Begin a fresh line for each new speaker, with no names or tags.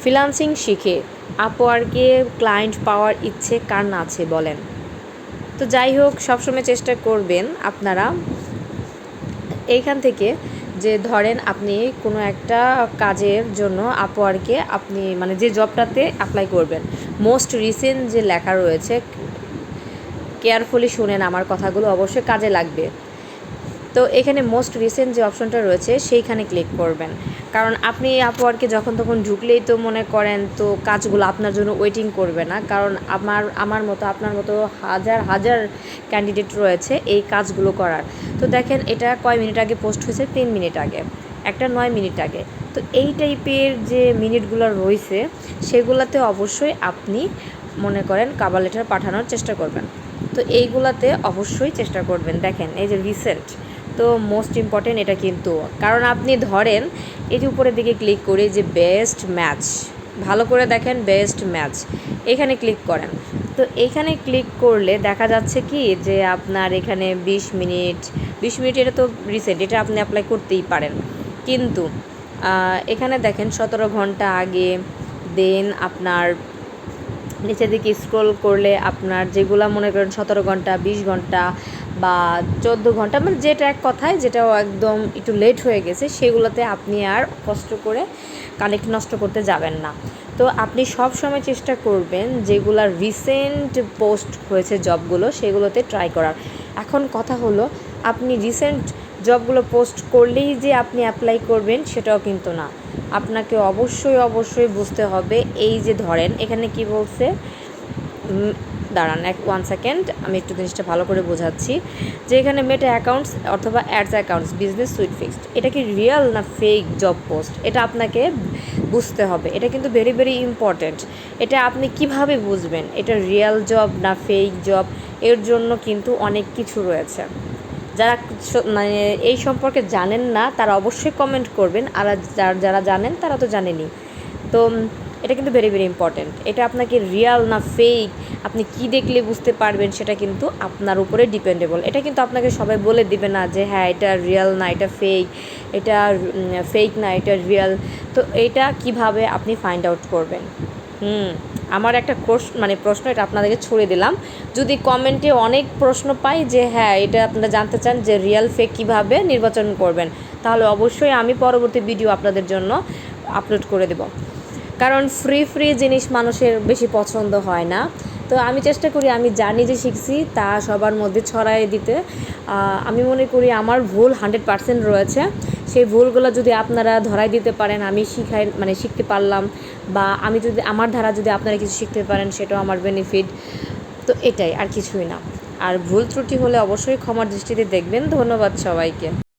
Freelancing শিখে আপওয়ার্কে client পাওয়ার ইচ্ছে কার না আছে বলেন। তো যাই হোক, সবসময় চেষ্টা করবেন আপনারা এইখান থেকে যে ধরেন আপনি কোনো একটা কাজের জন্য আপওয়ার্কে আপনি মানে যে জবটাতে অ্যাপ্লাই করবেন। মোস্ট রিসেন্ট যে লেখা রয়েছে কেয়ারফুলি শুনেন আমার কথাগুলো, অবশ্যই কাজে লাগবে। তো এখানে মোস্ট রিসেন্ট যে অপশনটা রয়েছে, সেইখানে ক্লিক করবেন। কারণ আপনি আপওয়ার্কে যখন তখন ঢুকলেই তো মনে করেন, তো কাজগুলো আপনার জন্য ওয়েটিং করবে না। কারণ আমার আমার মতো, আপনার মতো হাজার হাজার ক্যান্ডিডেট রয়েছে এই কাজগুলো করার। তো দেখেন, এটা কয় মিনিট আগে পোস্ট হয়েছে? তিন মিনিট আগে। একটা নয় মিনিট আগে। তো এই টাইপের যে মিনিটগুলো রয়েছে, সেগুলোতে অবশ্যই আপনি মনে করেন কাবার লেটার পাঠানোর চেষ্টা করবেন। তো এইগুলাতে অবশ্যই চেষ্টা করবেন। দেখেন, এই যে রিসেন্ট তো মোস্ট ইম্পর্টেন্ট এটা কিন্তু। কারণ আপনি ধরেন যে উপরের দিকে ক্লিক করে যে বেস্ট ম্যাচ ভালো করে দেখেন বেস্ট ম্যাচ এখানে ক্লিক করেন। তো এখানে ক্লিক করলে দেখা যাচ্ছে কি যে আপনার এখানে বিশ মিনিট বিশ মিনিট এটা তো রিসেন্ট এটা আপনি অ্যাপ্লাই করতেই পারেন। কিন্তু এখানে দেখেন সতেরো ঘণ্টা আগে দেন আপনার নিচের দিকে স্ক্রোল করলে আপনার যেগুলো মনে করেন সতেরো ঘণ্টা, বিশ ঘণ্টা বা চোদ্দ ঘণ্টা মানে যেটা এক কথায় যেটাও একদম একটু লেট হয়ে গেছে, সেগুলোতে আপনি আর কষ্ট করে কানেক্ট নষ্ট করতে যাবেন না। তো আপনি সব সময় চেষ্টা করবেন যেগুলো রিসেন্ট পোস্ট হয়েছে জবগুলো সেগুলোতে ট্রাই করার। এখন কথা হলো, আপনি রিসেন্ট জবগুলো পোস্ট করলেই যে আপনি অ্যাপ্লাই করবেন, সেটাও কিন্তু না। আপনাকে অবশ্যই অবশ্যই বুঝতে হবে। এই যে ধরেন, এখানে কি বলছে? দাঁড়ান এক ওয়ান সেকেন্ড আমি একটু জিনিসটা ভালো করে বোঝাচ্ছি। যে এখানে মেটা অ্যাকাউন্টস অথবা ads accounts business suite fixed এটা কি রিয়েল না ফেক জব পোস্ট এটা আপনাকে বুঝতে হবে। এটা কিন্তু ভেরি ভেরি ইম্পর্ট্যান্ট এটা আপনি কীভাবে বুঝবেন? এটা রিয়েল জব না ফেক জব এর জন্য কিন্তু অনেক কিছু রয়েছে। যারা মানে এই সম্পর্কে জানেন না, তারা অবশ্যই কমেন্ট করবেন। আর যারা জানেন, তারা তো জানেনি তো এটা কিন্তু ভেরি ভেরি ইম্পর্ট্যান্ট এটা আপনাকে রিয়াল না ফেক আপনি কি দেখলে বুঝতে পারবেন সেটা কিন্তু আপনার উপরে ডিপেন্ডেবল এটা কিন্তু আপনাকে সবাই বলে দিবে না যে হ্যাঁ এটা রিয়াল না, এটা ফেক এটা ফেক না, এটা রিয়াল তো, এটা কীভাবে আপনি ফাইন্ড আউট করবেন? হুম। আমার একটা মানে প্রশ্ন এটা আপনাদেরকে ছুড়ে দিলাম। যদি কমেন্টে অনেক প্রশ্ন পাই যে হ্যাঁ এটা আপনারা জানতে চান যে রিয়েল ফেক কীভাবে নির্বাচন করবেন, তাহলে অবশ্যই আমি পরবর্তী ভিডিও আপনাদের জন্য আপলোড করে দেব। কারণ ফ্রি ফ্রি জিনিস মানুষের বেশি পছন্দ হয় না। তো আমি চেষ্টা করি, আমি জানি যে শিখছি, তা সবার মধ্যে ছড়াই দিতে। আমি মনে করি আমার ভুল হান্ড্রেড পারসেন্ট রয়েছে। সেই ভুলগুলো যদি আপনারা ধরাই দিতে পারেন, আমি শিখাই মানে শিখতে পারলাম বা আমি যদি, আমার ধারা যদি আপনারা কিছু শিখতে পারেন, সেটাও আমার বেনিফিট তো এটাই, আর কিছুই না। আর ভুল ত্রুটি হলে অবশ্যই ক্ষমার দৃষ্টিতে দেখবেন। ধন্যবাদ সবাইকে।